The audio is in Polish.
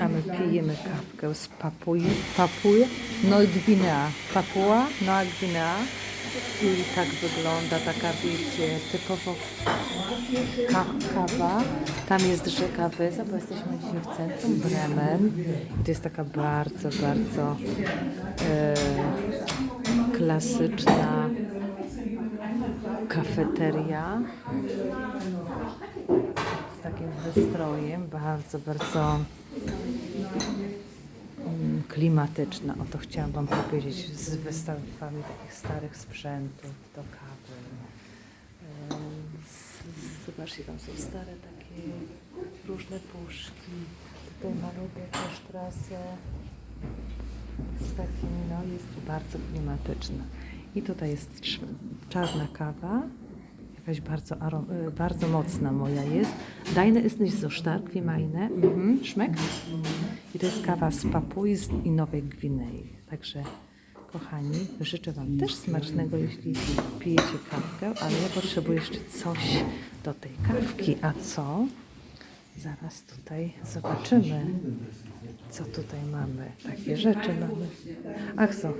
A my pijemy kawkę z Papui, Papui, Nowa Gwinea. Papua, Nowa Gwinea. I tak wygląda taka, wiecie, typowo ka kawa. Tam jest rzeka Wyza, bo jesteśmy dzisiaj w centrum Bremen. I to jest taka bardzo, bardzo e, klasyczna kafeteria z takim wystrojem, bardzo, bardzo klimatyczna. O to chciałam Wam powiedzieć, z wystawami takich starych sprzętów do kawy. Zobaczcie, tam są stare takie różne puszki. Tutaj malutkie też trasę z takim, no jest bardzo klimatyczna. I tutaj jest cz- czarna kawa, jakaś bardzo, arom, y, bardzo mocna moja jest. Deine ist nicht so stark wie meine. Mhm. I to jest kawa z Papui i Nowej Gwinei. Także kochani, życzę Wam też smacznego, jeśli pijecie kawkę, ale ja potrzebuję jeszcze coś do tej kawki. A co? Zaraz tutaj zobaczymy, co tutaj mamy. Takie rzeczy mamy. Ach co,